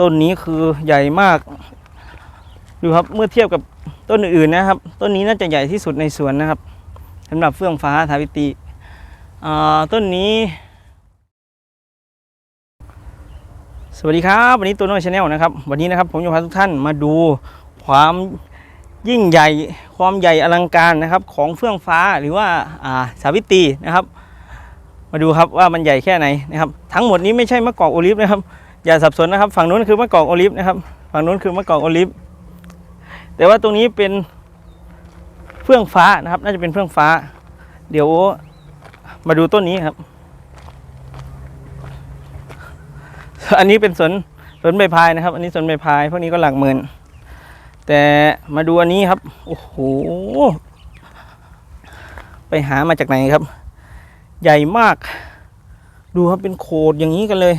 ต้นนี้คือใหญ่มาก ดูครับเมื่อเทียบกับต้นอื่นๆนะครับ ต้นนี้น่าจะใหญ่ที่สุดในสวนนะครับสำหรับเฟื่องฟ้าทาวิตีต้นนี้ สวัสดีครับวันนี้ตัวน้อยชาแนลนะครับ วันนี้นะครับผมจะพาทุกท่านมาดูความยิ่งใหญ่ความใหญ่อลังการนะครับ ของเฟื่องฟ้าหรือว่าสาวิตีนะครับ มาดูครับว่ามันใหญ่แค่ไหนนะครับ ทั้งหมดนี้ไม่ใช่มะกอกโอลิฟนะครับ อย่าสับสนนะครับ ฝั่งนู้นคือมะกอกโอลิฟนะครับฝั่งนู้นคือมะกอกโอลิฟแต่ว่าตรงนี้เป็นเฟื่องฟ้านะครับ น่าจะเป็นเฟื่องฟ้า เดี๋ยวมาดูต้นนี้ครับ อันนี้เป็นสนสนใบพายนะครับ อันนี้สนใบพายพวกนี้ก็หลักหมื่นแต่มาดูอันนี้ครับโอ้โหไปหามาจากไหนครับ ใหญ่มาก ดูครับเป็นโขดอย่างนี้กันเลย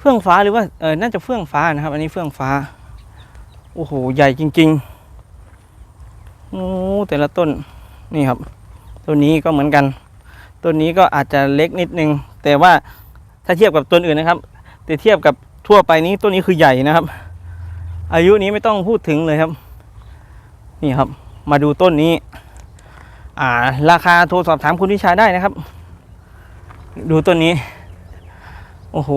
เฟื่องฟ้าหรือว่าเออน่าจะเฟื่องฟ้านะครับ อันนี้เฟื่องฟ้า โอ้โหใหญ่จริงๆโอ้แต่ละต้นนี่ครับต้นนี้ก็เหมือนกันต้นนี้ก็อาจจะเล็กนิดนึง แต่ว่าถ้าเทียบกับต้นอื่นนะครับ แต่เทียบกับทั่วไปนี้ต้นนี้คือใหญ่นะครับ อายุนี้ไม่ต้องพูดถึงเลยครับ นี่ครับ มาดูต้นนี้ อ่า ราคาโทรสอบถามคุณวิชาได้นะครับ ดูต้นนี้ โอ้โห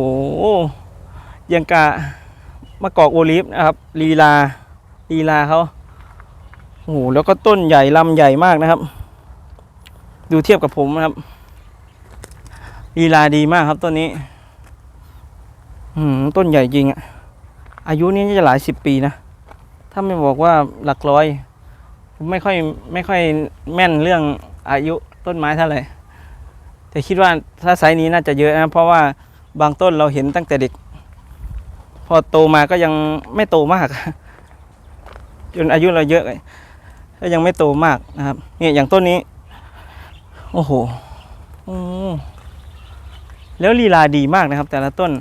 ยังกะมะกอกโอลิฟนะครับลีลาลีลาเขาโอ้โหแล้วก็ต้นใหญ่ลำใหญ่มากนะครับ ดูเทียบกับผมนะครับลีลาดีมากครับต้นนี้อืมต้นใหญ่จริงอะอายุนี้จะหลายสิบปีนะ ถ้าไม่บอกว่าหลักร้อย ไม่ค่อยไม่ค่อยแม่นเรื่องอายุต้นไม้เท่าไหร่แต่คิดว่าถ้าไซส์นี้น่าจะเยอะนะ เพราะว่า บางต้นเราเห็นตั้งแต่เด็ก พอโตมาก็ยังไม่โตมาก จนอายุเราเยอะก็ยังไม่โตมากนะครับเนี่ยอย่างต้นนี้ โอ้โหแล้วลีลาดีมากนะครับ แต่ละต้น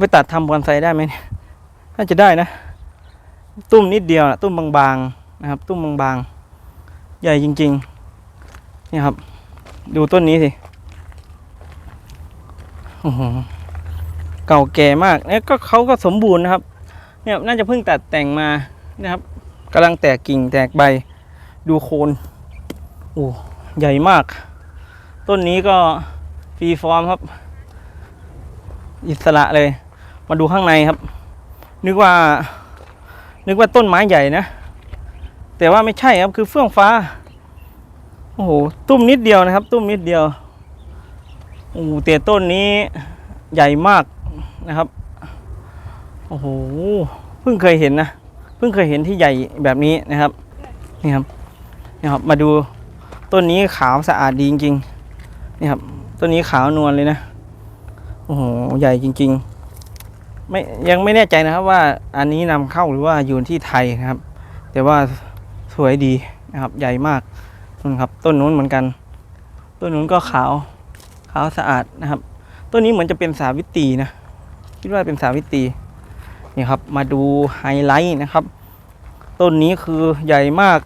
ไปตัดทำบอนไซได้ไหมเนี่ยน่าจะได้นะ ตุ้มนิดเดียวนะตุ้มบางๆนะครับ ตุ้มบางๆ ใหญ่จริง ๆ นี่ครับ ดูต้นนี้สิ เก่าแก่มากเนี่ยก็เขาก็สมบูรณ์นะครับ เนี่ยน่าจะเพิ่งตัดแต่งมานะครับกำลังแตกกิ่งแตกใบ ดูโคนโอ้ใหญ่มาก ต้นนี้ก็ฟรีฟอร์มครับ อิสระเลย มาดูข้างในครับ นึกว่า นึกว่าต้นไม้ใหญ่นะ แต่ว่าไม่ใช่ครับคือเฟื่องฟ้า โอ้โห ตุ้มนิดเดียวนะครับ ตุ้มนิดเดียว โอ้โหแต่ต้นนี้ใหญ่มากนะครับ โอ้โห เพิ่งเคยเห็นนะ เพิ่งเคยเห็นที่ใหญ่แบบนี้นะครับ นี่ครับ นี่ครับ มาดูต้นนี้ขาวสะอาดดีจริงๆ นี่ครับ ต้นนี้ขาวนวลเลยนะ โอ้โห ใหญ่จริง ๆ ไม่ยังไม่แน่ใจนะครับว่าอันนี้นำเข้าหรือว่าอยู่ที่ไทยนะครับ แต่ว่าสวยดีนะครับ ใหญ่มากนู่นครับ ต้นนู้นเหมือนกัน ต้นนู้นก็ขาว ขาวสะอาดนะครับต้นนี้เหมือนจะเป็นสาวิตีนะ คิดว่าเป็นสาวิตีนี่ครับ มาดูไฮไลท์นะครับ ต้นนี้คือใหญ่มาก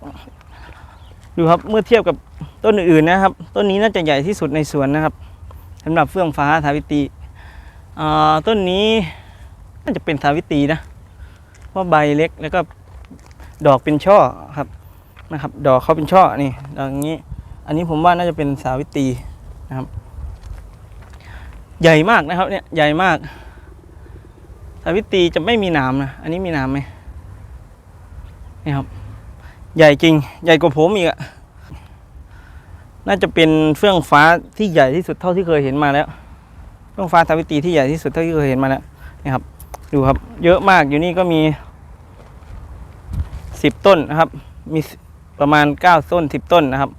ดูครับ เมื่อเทียบกับต้นอื่นๆนะครับ ต้นนี้น่าจะใหญ่ที่สุดในสวนนะครับสำหรับเฟื่องฟ้าสาวิตีต้นนี้น่าจะเป็นสาวิตีนะเพราะใบเล็กแล้วก็ดอกเป็นช่อครับนะครับ ดอกเขาเป็นช่อนี่ดอกอย่างนี้ อันนี้ผมว่าน่าจะเป็นสาวิตีนะครับ ใหญ่มากนะครับ เนี่ยใหญ่มากสาวิตรีจะไม่มีหนามนะอันนี้มีหนามไหมนี่ครับ ใหญ่จริง ใหญ่กว่าผมอีกอะน่าจะเป็นเฟื่องฟ้าที่ใหญ่ที่สุดเท่าที่เคยเห็นมาแล้วเฟื่องฟ้าสาวิตรีที่ใหญ่ที่สุดเท่าที่เคยเห็นมาแล้วนี่ครับ ดูครับ เยอะมากอยู่นี่ก็มีสิบต้นนะครับ มีประมาณเก้าต้นสิบต้นนะครับ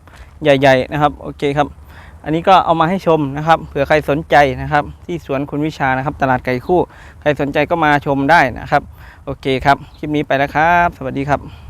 ใหญ่ ๆ นะครับ โอเคครับ อันนี้ก็เอามาให้ชมนะครับเผื่อใครสนใจนะครับ ที่สวนคุณวิชานะครับ ตลาดไก่คู่ ใครสนใจก็มาชมได้นะครับ โอเคครับ คลิปนี้ไปแล้วครับ สวัสดีครับ